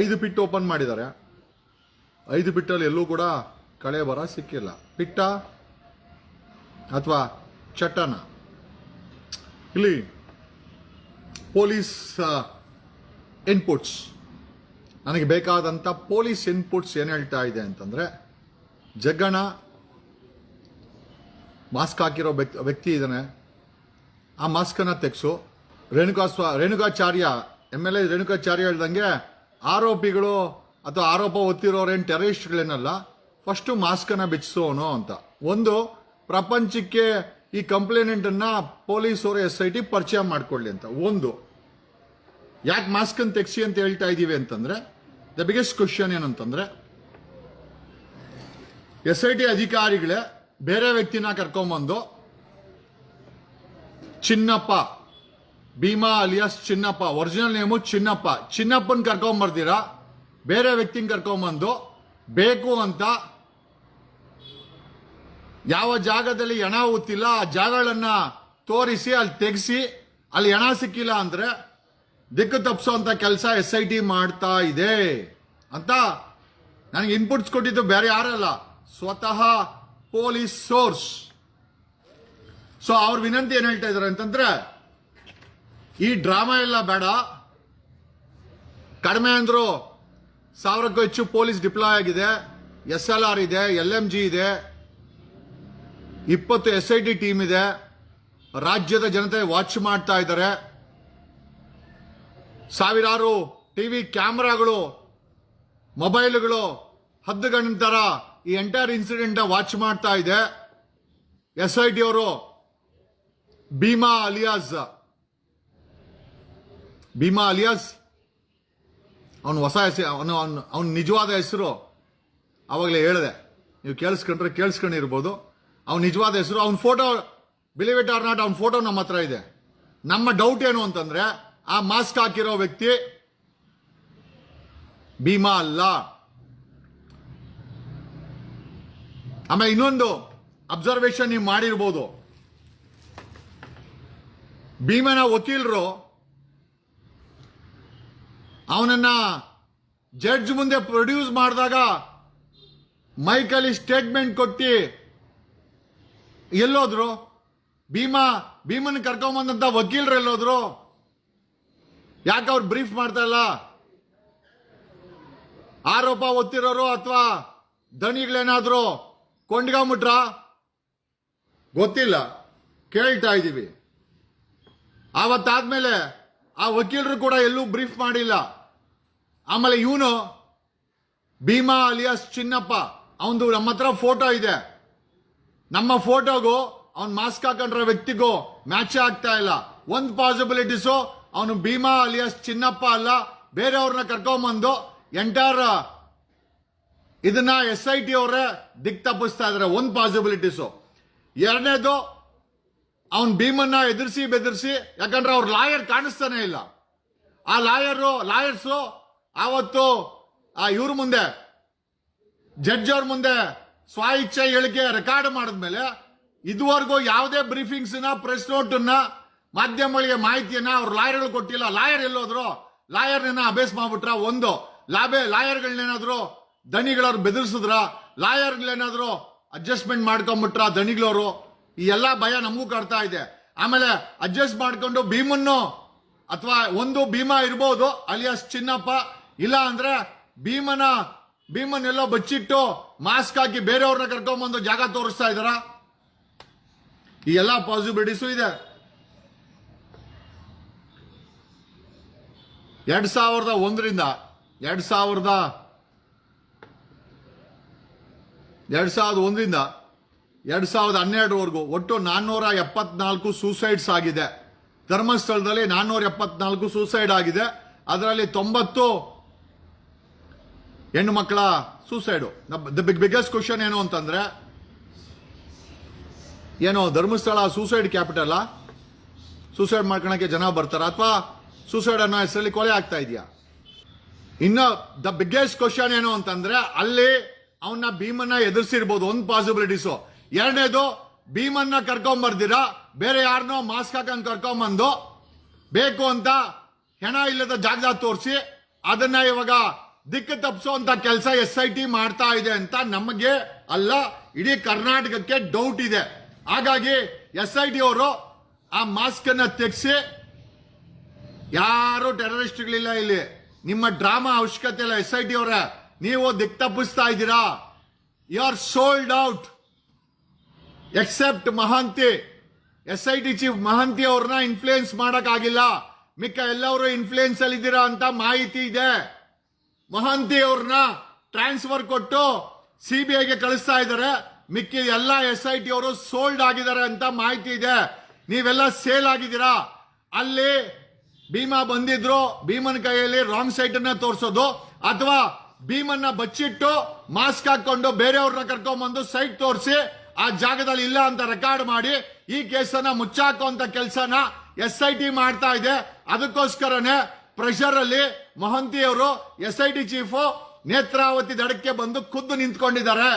ಐದು pit open ಮಾಡಿದ್ದಾರೆ. ಐದು ಪಿಟ್ಟಲ್ಲಿ ಎಲ್ಲೂ ಕೂಡ ಕಳೆ ಬರ ಸಿಕ್ಕಿಲ್ಲ. ಪಿಟ್ಟ ಅಥವಾ ಚಟನ ಇಲ್ಲಿ ಪೊಲೀಸ್ ಇನ್ಪುಟ್ಸ್ ನನಗೆ ಬೇಕಾದಂಥ ಪೊಲೀಸ್ ಇನ್ಪುಟ್ಸ್ ಏನು ಹೇಳ್ತಾ ಇದೆ ಅಂತಂದರೆ, ಜಗ್ಗಣ ಮಾಸ್ಕ್ ಹಾಕಿರೋ ವ್ಯಕ್ತಿ ಇದ್ದಾನೆ ಆ ಮಾಸ್ಕನ್ನು ತೆಗೆಸು. ರೇಣುಕಾ ಸ್ವ Renukacharya M L A Renukacharya ಹೇಳ್ದಂಗೆ ಆರೋಪಿಗಳು ಅಥವಾ ಆರೋಪ ಒತ್ತಿರೋರೇನು ಟೆರರಿಸ್ಟ್ಗಳೇನಲ್ಲ ಫಸ್ಟು ಮಾಸ್ಕನ್ನು ಬಿಚ್ಚಿಸೋನು ಅಂತ. ಒಂದು, ಪ್ರಪಂಚಕ್ಕೆ ಈ ಕಂಪ್ಲೇನೆಂಟನ್ನು ಪೊಲೀಸವರು ಎಸ್ ಐ ಟಿ ಪರಿಚಯ ಮಾಡಿಕೊಳ್ಳಿ ಅಂತ. ಒಂದು, ಯಾಕೆ ಮಾಸ್ಕನ್ನು ತೆಗ್ಸಿ ಅಂತ ಹೇಳ್ತಾ ಇದ್ದೀವಿ ಅಂತಂದ್ರೆ ದ ಬಿಗ್ಗೆಸ್ಟ್ ಕ್ವಶನ್ ಏನಂತಂದ್ರೆ, ಎಸ್ ಐ ಟಿ ಅಧಿಕಾರಿಗಳೇ ಬೇರೆ ವ್ಯಕ್ತಿನ ಕರ್ಕೊಂಬಂದು, Chinnappa Bhima alias Chinnappa. Original name Chinnappa. ಚಿನ್ನಪ್ಪನ ಕರ್ಕೊಂಬರ್ತೀರಾ ಬೇರೆ ವ್ಯಕ್ತಿನ ಕರ್ಕೊಂಬಂದು ಬೇಕು ಅಂತ ಯಾವ ಜಾಗದಲ್ಲಿ ಹೆಣ ಊತಿಲ್ಲ ಆ ಜಾಗಗಳನ್ನು ತೋರಿಸಿ, ಅಲ್ಲಿ ತೆಗೆಸಿ, ಅಲ್ಲಿ ಹೆಣ ಸಿಕ್ಕಿಲ್ಲ ಅಂದರೆ ದಿಕ್ಕು ತಪ್ಪಿಸೋಂಥ ಕೆಲಸ ಎಸ್ ಐ ಟಿ ಮಾಡ್ತಾ ಇದೆ ಅಂತ ನನಗೆ ಇನ್ಪುಟ್ಸ್ ಕೊಟ್ಟಿದ್ದು ಬೇರೆ ಯಾರಲ್ಲ, ಸ್ವತಃ ಪೊಲೀಸ್ ಸೋರ್ಸ್ ಸೊ ಅವ್ರ ವಿನಂತಿ ಏನು ಹೇಳ್ತಾ ಇದ್ದಾರೆ ಅಂತಂದ್ರೆ ಈ ಡ್ರಾಮಾ ಎಲ್ಲ ಬೇಡ. ಕಡಿಮೆ ಅಂದರೂ ಸಾವಿರಕ್ಕೂ ಹೆಚ್ಚು ಪೊಲೀಸ್ ಡಿಪ್ಲಾಯ್ ಆಗಿದೆ. ಎಸ್ ಎಲ್ ಆರ್ ಇದೆ, ಎಲ್ ಎಂ ಜಿ ಇದೆ, ಇಪ್ಪತ್ತು ಎಸ್ ಐ ಟಿ ಟೀಮ್ ಇದೆ. ರಾಜ್ಯದ ಜನತೆ ವಾಚ್ ಮಾಡ್ತಾ ಇದ್ದಾರೆ. ಸಾವಿರಾರು ಟಿವಿ ಕ್ಯಾಮ್ರಾಗಳು, ಮೊಬೈಲ್ಗಳು ಹದ್ದು ಗಂಟರ ಈ ಎಂಟೈರ್ ಇನ್ಸಿಡೆಂಟ್ ವಾಚ್ ಮಾಡ್ತಾ ಇದೆ. ಎಸ್ ಐ ಟಿ ಅವರು ಭೀಮಾ ಅಲಿಯಾಸ್. ಭೀಮಾ ಅಲಿಯಾಸ್. ಅವನು ಹೊಸ ಹೆಸರು, ಅವನು ಅವನು, ಅವನ ನಿಜವಾದ ಹೆಸರು. ಆವಾಗಲೇ ಹೇಳಿದೆ. ನೀವು ಕೇಳಿಸ್ಕೊಂಡ್ರೆ ಕೇಳಿಸ್ಕೊಂಡಿರ್ಬೋದು. ಅವನ ನಿಜವಾದ ಹೆಸರು, ಅವನ photo believe it or not ಅವನ ಫೋಟೋ ನಮ್ಮ ಹತ್ರ ಇದೆ. ನಮ್ಮ ಡೌಟ್ ಏನು ಅಂತಂದ್ರೆ, ಆ ಮಾಸ್ಕ್ ಹಾಕಿರೋ ವ್ಯಕ್ತಿ ಭೀಮಾ ಅಲ್ಲ. ಆಮೇಲೆ ಇನ್ನೊಂದು ಅಬ್ಸರ್ವೇಷನ್ ನೀವು ಮಾಡಿರ್ಬೋದು. ಭೀಮನ ವಕೀಲರು ಅವನನ್ನ ಜಡ್ಜ್ ಮುಂದೆ ಪ್ರೊಡ್ಯೂಸ್ ಮಾಡಿದಾಗ ಮೈಕಲ್ಲಿ ಸ್ಟೇಟ್ಮೆಂಟ್ ಕೊಟ್ಟು, ಎಲ್ಲೋದ್ರು? ಭೀಮಾ, ಭೀಮನ್ ಕರ್ಕೊಂಬಂದಂತ ವಕೀಲರು ಎಲ್ಲೋದ್ರು? ಯಾಕೆ ಅವ್ರು ಬ್ರೀಫ್ ಮಾಡ್ತಾ ಇಲ್ಲ? ಆರೋಪ ಒತ್ತಿರೋರು ಅಥವಾ ದಣಿಗಳೇನಾದ್ರು ಕೊಂಡ್ಕೊಂಬಿಟ್ರ ಗೊತ್ತಿಲ್ಲ. ಕೇಳ್ತಾ ಇದ್ದೀವಿ. ಆವತ್ತಾದ್ಮೇಲೆ ಆ ವಕೀಲರು ಕೂಡ ಎಲ್ಲೂ ಬ್ರೀಫ್ ಮಾಡಿಲ್ಲ. ಆಮೇಲೆ ಇವನು ಭೀಮಾ ಅಲಿಯಾಸ್ ಚಿನ್ನಪ್ಪ, ಅವನದು ನಮ್ಮ ಹತ್ರ ಫೋಟೋ ಇದೆ. ನಮ್ಮ ಫೋಟೋಗೂ ಅವನು ಮಾಸ್ಕ್ ಹಾಕೊಂಡ್ರ ವ್ಯಕ್ತಿಗೂ ಮ್ಯಾಚ್ ಆಗ್ತಾ ಇಲ್ಲ. ಒಂದು ಪಾಸಿಬಿಲಿಟೀಸು ಅವನು ಭೀಮಾ ಅಲಿಯಾಸ್ ಚಿನ್ನಪ್ಪ ಅಲ್ಲ ಬೇರೆಯವ್ರನ್ನ ಕರ್ಕೊಂಬಂದು ಎಂಟೈರ್ ಇದನ್ನ ಎಸ್ ಐ ಟಿ ಅವರೇ ದಿಕ್ ತಪ್ಪಿಸ್ತಾ ಇದಾರೆ, ಒಂದು ಪಾಸಿಬಿಲಿಟೀಸು ಎರಡನೇದು, ಅವನ್ ಭೀಮನ್ನ ಎದುರಿಸಿ ಬೆದರಿಸಿ, ಯಾಕಂದ್ರೆ ಅವ್ರ ಲಾಯರ್ ಕಾಣಿಸ್ತಾನೆ ಇಲ್ಲ. ಆ ಲಾಯರು ಲಾಯರ್ಸು ಆವತ್ತು ಆ ಇವ್ರ ಮುಂದೆ ಜಡ್ಜ್ ಅವ್ರ ಮುಂದೆ ಸ್ವ ಇಚ್ಛೆ ಹೇಳಿಕೆ ರೆಕಾರ್ಡ್ ಮಾಡಿದ್ಮೇಲೆ ಇದುವರೆಗೂ ಯಾವುದೇ ಬ್ರೀಫಿಂಗ್ಸ್ನ ಪ್ರೆಸ್ ನೋಟನ್ನ ಮಾಧ್ಯಮಗಳಿಗೆ ಮಾಹಿತಿಯನ್ನ ಅವ್ರ ಲಾಯರ್ಗಳು ಕೊಟ್ಟಿಲ್ಲ. ಲಾಯರ್ ಎಲ್ಲೋದ್ರು ಲಾಯರ್ನ ಅಭ್ಯಾಸ ಮಾಡ್ಬಿಟ್ರ? ಒಂದು, ಲಾಭೆ ಲಾಯರ್ಗಳನ್ನೇನಾದ್ರು ದಣಿಗಳವ್ರು ಬೆದರಿಸಿದ್ರ? ಲಾಯರ್ಗಳೇನಾದ್ರು ಅಡ್ಜಸ್ಟ್ಮೆಂಟ್ ಮಾಡ್ಕೊಂಡ್ಬಿಟ್ರ ದಣಿಗಳವರು? ಈ ಎಲ್ಲ ಭಯ ನಮಗೂ ಕಾಡ್ತಾ ಇದೆ. ಆಮೇಲೆ ಅಡ್ಜಸ್ಟ್ ಮಾಡ್ಕೊಂಡು ಭೀಮನ್ನು, ಅಥವಾ ಒಂದು ಭೀಮಾ ಇರ್ಬೋದು, ಅಲಿಯಾಸ್ ಚಿನ್ನಪ್ಪ ಇಲ್ಲ ಅಂದ್ರೆ ಭೀಮನ ಭೀಮನ್ ಎಲ್ಲೋ ಬಚ್ಚಿಟ್ಟು ಮಾಸ್ಕ್ ಹಾಕಿ ಬೇರೆಯವ್ರನ್ನ ಕರ್ಕೊಂಬಂದು ಜಾಗ ತೋರಿಸ್ತಾ ಇದಾರ ಈ ಎಲ್ಲಾ ಪಾಸಿಬಿಲಿಟೀಸು ಇದೆ. ಎರಡ್ ಸಾವಿರದ ಒಂದರಿಂದ, ಎರಡ್ ಸಾವಿರದ ಎರಡ್ ಸಾವಿರದ ಒಂದರಿಂದ ಎರಡ್ ಸಾವಿರದ ಹನ್ನೆರಡರವರೆಗೂ ಒಟ್ಟು ನಾನ್ನೂರ ಎಪ್ಪತ್ನಾಲ್ಕು ಸೂಸೈಡ್ಸ್ ಆಗಿದೆ. ಧರ್ಮಸ್ಥಳದಲ್ಲಿ ನಾನ್ನೂರ ಎಪ್ಪತ್ನಾಲ್ಕು ಸೂಸೈಡ್ ಆಗಿದೆ. ಅದರಲ್ಲಿ ತೊಂಬತ್ತು ಹೆಣ್ಣು ಮಕ್ಕಳ suicide the big biggest question ಏನು ಅಂತಂದ್ರೆ, ಏನು ಧರ್ಮಸ್ಥಳ ಸೂಸೈಡ್ ಕ್ಯಾಪಿಟಲ್ ಸೂಸೈಡ್ ಮಾಡ್ಕೊಳಕ್ಕೆ ಜನ ಬರ್ತಾರ ಅಥವಾ ಸೂಸೈಡ್ ಅನ್ನೋ ಹೆಸರಲ್ಲಿ ಕೊಲೆ ಆಗ್ತಾ ಇದೆಯಾ? ಇನ್ನು ದ ಬಿಗ್ಗೆಸ್ಟ್ ಕ್ವಶನ್ ಏನು ಅಂತಂದ್ರೆ, ಅಲ್ಲಿ ಅವನ್ನ ಭೀಮನ್ನ ಎದುರಿಸಿರ್ಬೋದು ಒಂದು ಪಾಸಿಬಿಲಿಟೀಸು ಎರಡನೇದು, ಭೀಮನ್ನ ಕರ್ಕೊಂಬರ್ದಿರ ಬೇರೆ ಯಾರನ್ನೋ ಮಾಸ್ಕ್ ಹಾಕೊಂಡ್ ಕರ್ಕೊಂಬಂದು ಬೇಕು ಅಂತ ಹೆಣ ಇಲ್ಲದ ಜಾಗದ ತೋರಿಸಿ, ಅದನ್ನ ಇವಾಗ ದಿಕ್ಕು ತಪ್ಪಿಸುವಂತ ಕೆಲಸ ಎಸ್ ಐ ಟಿ ಮಾಡ್ತಾ ಇದೆ ಅಂತ ನಮಗೆ ಅಲ್ಲ, ಇಡೀ ಕರ್ನಾಟಕಕ್ಕೆ ಡೌಟ್ ಇದೆ. ಹಾಗಾಗಿ ಎಸ್ ಐ ಟಿ ಅವರು ಆ ಮಾಸ್ಕ್ ಅನ್ನ ತೆಗೆಸಿ, ಯಾರು ಟೆರರಿಸ್ಟ್ಗಳಿಲ್ಲ ಇಲ್ಲಿ. ನಿಮ್ಮ ಡ್ರಾಮಾ ಅವಶ್ಯಕತೆ ಇಲ್ಲ ಎಸ್ ಐ ಟಿ ಅವರ. ನೀವು ದಿಕ್ ತಪ್ಪಿಸ್ತಾ ಇದ್ದೀರಾ? You are sold out except Mahanti. S I T chief Mahanti ಅವ್ರನ್ನ ಇನ್ಫ್ಲೂಯೆನ್ಸ್ ಮಾಡೋಕ್ಕಾಗಿಲ್ಲ. ಮಿಕ್ಕ ಎಲ್ಲವರು ಇನ್ಫ್ಲೂಯೆನ್ಸ್ ಅಲ್ಲಿ ಇದ್ದೀರಾ ಅಂತ ಮಾಹಿತಿ ಇದೆ. ಮಹಾಂತಿ ಅವ್ರನ್ನ ಟ್ರಾನ್ಸ್ಫರ್ ಕೊಟ್ಟು ಸಿ ಬಿ ಐಗೆ ಕಳಿಸ್ತಾ ಇದ್ದಾರೆ. ಮಿಕ್ಕಿ ಎಲ್ಲ ಎಸ್ ಐ ಟಿ ಅವರು ಸೋಲ್ಡ್ ಆಗಿದ್ದಾರೆ ಅಂತ ಮಾಹಿತಿ ಇದೆ. ನೀವೆಲ್ಲ ಸೇಲ್ ಆಗಿದ್ದೀರಾ? ಅಲ್ಲಿ ಭೀಮಾ ಬಂದಿದ್ರು. ಭೀಮನ್ ಕೈಯಲ್ಲಿ ರಾಂಗ್ ಸೈಟ್ ಅನ್ನ ತೋರಿಸೋದು. ಅಥವಾ ಭೀಮನ್ನ ಬಚ್ಚಿಟ್ಟು ಮಾಸ್ಕ್ ಹಾಕೊಂಡು ಬೇರೆಯವ್ರನ್ನ ಕರ್ಕೊಂಡ್ಬಂದು ಸೈಟ್ ತೋರಿಸಿ ಆ ಜಾಗದಲ್ಲಿ ಇಲ್ಲ ಅಂತ ರೆಕಾರ್ಡ್ ಮಾಡಿ ಈ ಕೇಸನ್ನ ಮುಚ್ಚಾಕುವಂತ ಕೆಲಸನ ಎಸ್ ಐ ಟಿ ಮಾಡ್ತಾ ಇದೆ. ಅದಕ್ಕೋಸ್ಕರನೇ ಪ್ರೆಷರ್ ಅಲ್ಲಿ ಮಹಂತಿ ಅವರು S I T chief Netravati ದಡಕ್ಕೆ ಬಂದು ಖುದ್ದು ನಿಂತ್ಕೊಂಡಿದ್ದಾರೆ.